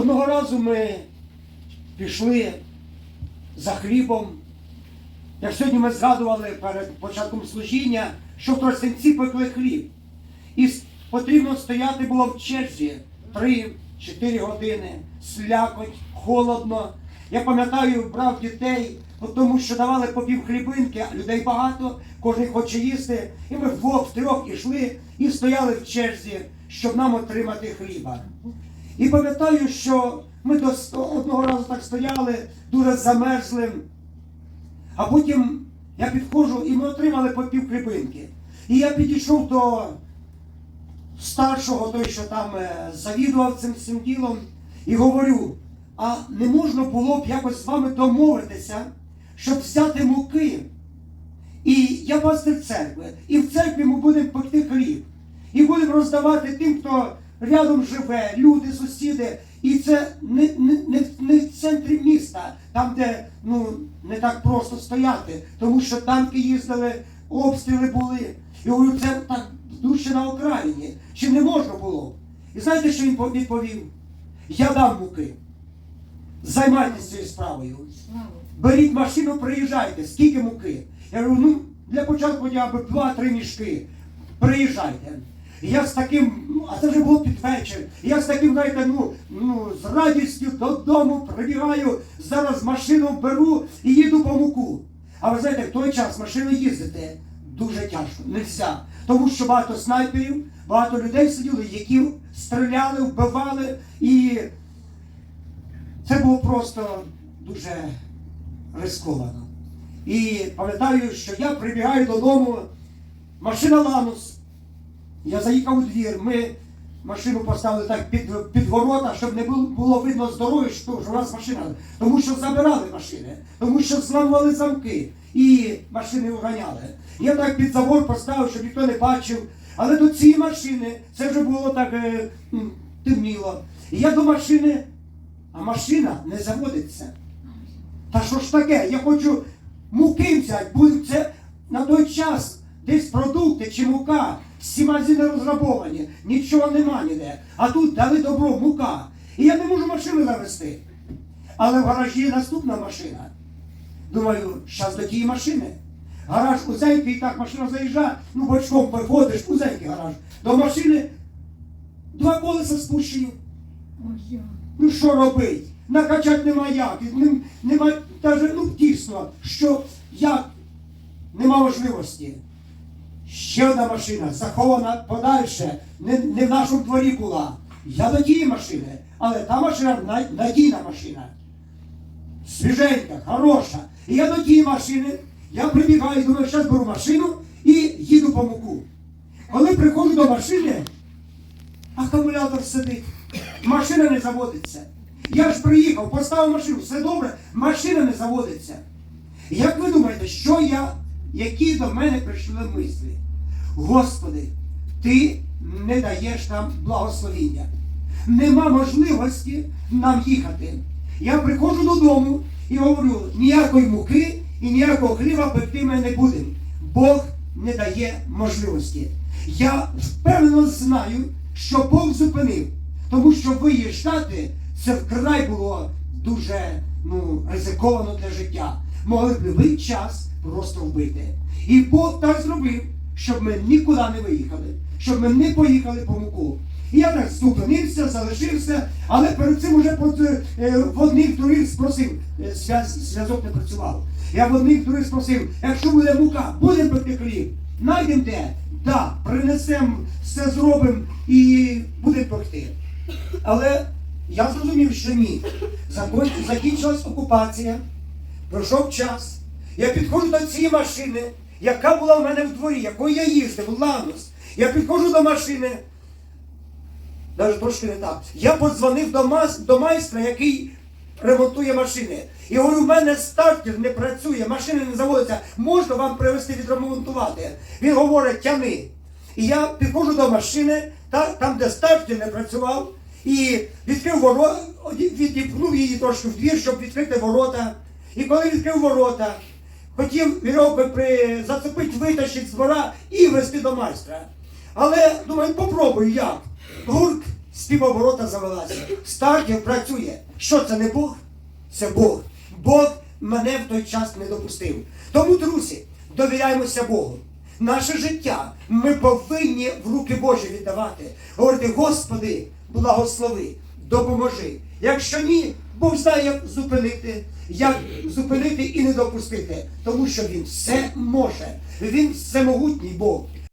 Одного разу ми пішли за хлібом. Як сьогодні ми згадували перед початком служіння, що в Тростянці пекли хліб. І потрібно стояти було в черзі 3-4 години, слякоть, холодно. Я пам'ятаю, брав дітей, тому що давали по пів хлібинки, а людей багато, кожен хоче їсти. І ми вдвох, втрьох ішли і стояли в черзі, щоб нам отримати хліба. І пам'ятаю, що ми до одного разу так стояли, дуже замерзли. А потім я підходжу і ми отримали по пів хлібинки. І я підійшов до старшого, той, що там е, завідував цим всім ділом, і говорю: а не можна було б якось з вами домовитися, щоб взяти муки. І я пастир церкви, і в церкві ми будемо пекти хліб. І будемо роздавати тим, хто рядом живе, люди, сусіди. І це не, не, не, в центрі міста, там, де ну, не так просто стояти, тому що танки їздили, обстріли були. І говорю, це так дужче на окраїні. Чи не можна було? І знаєте, що він відповів? Я дам муки. Займайтеся цією справою. Беріть машину, приїжджайте, скільки муки. Я говорю, ну для початку хоча б два-три мішки. Приїжджайте. Я з таким, ну, а це вже було під вечір. Я з таким, знаєте, ну, ну, з радістю додому прибігаю, зараз машину беру і їду по муку. А ви знаєте, в той час машину їздити дуже тяжко, нельзя. Тому що багато снайперів, багато людей сиділи, які стріляли, вбивали і це було просто дуже рисковано. І пам'ятаю, що я прибігаю додому, машина Ланус. Я заїхав у двір, ми машину поставили так під, під ворота, щоб не було, було видно з дороги, що, у нас машина. Тому що забирали машини, тому що зламували замки і машини уганяли. Я так під забор поставив, щоб ніхто не бачив. Але до цієї машини це вже було так е, темніло. І я до машини, а машина не заводиться. Та що ж таке? Я хочу муки взяти, бо це на той час десь продукти чи мука, магазини розрабовані, нічого нема ніде. А тут дали добро, мука. І я не можу машину завести. Але в гаражі наступна машина. Думаю, зараз тієї машини. Гараж узенький, так машина заїжджає, ну бочком виходиш, узенький гараж. До машини два колеса спущені. Ну що робить? Накачати нема як. Нем- Нема навіть, ну дійсно, що як нема можливості. Ще одна машина захована подальше, не, не в нашому дворі була. Я до тієї машини, але та машина надійна машина. Свіженька, хороша. І я до тієї машини, я прибігаю, думаю, зараз беру машину і їду по муку. Коли приходжу до машини, акумулятор сидить, машина не заводиться. Я ж приїхав, поставив машину, все добре, машина не заводиться. Як ви думаєте, що я, які до мене прийшли мислі? Господи, ти не даєш нам благословіння. Нема можливості нам їхати. Я приходжу додому і говорю, ніякої муки і ніякого хліба пекти ми не будемо. Бог не дає можливості. Я впевнено знаю, що Бог зупинив, тому що виїжджати це вкрай було дуже ну, ризиковано для життя. Могли б любий час просто вбити. І Бог так зробив, щоб ми нікуди не виїхали, щоб ми не поїхали по муку. І я так зупинився, залишився, але перед цим уже е, в одних других спросив, е, зв'язок не працював. Я в одних других спросив, якщо буде мука, будемо пекти хліб. Найдемо де? Да, принесемо, все зробимо і будемо пекти. Але я зрозумів, що ні. Закінчилась окупація, пройшов час. Я підходжу до цієї машини, яка була в мене в дворі, якою я їздив, Ланус. Я підходжу до машини. Навіть трошки не так. Я подзвонив до, мас, до майстра, який ремонтує машини. І говорю, в мене стартер не працює, машина не заводиться, можна вам привезти відремонтувати. Він говорить, тяни. І я підходжу до машини, та, там, де стартер не працював, і відкрив ворота, відіпнув її трошки в двір, щоб відкрити ворота. І коли відкрив ворота, хотів вірьовкою при... зацепити, витащити з двора і везти до майстра. Але думаю, попробую як. Гурк, співоборота завелася. Стартів працює. Що це не Бог? Це Бог. Бог мене в той час не допустив. Тому, друзі, довіряємося Богу. Наше життя ми повинні в руки Божі віддавати. Говорити, Господи, благослови, допоможи. Якщо ні, Бог знає, як зупинити, як зупинити і не допустити, тому що Він все може. Він всемогутній Бог.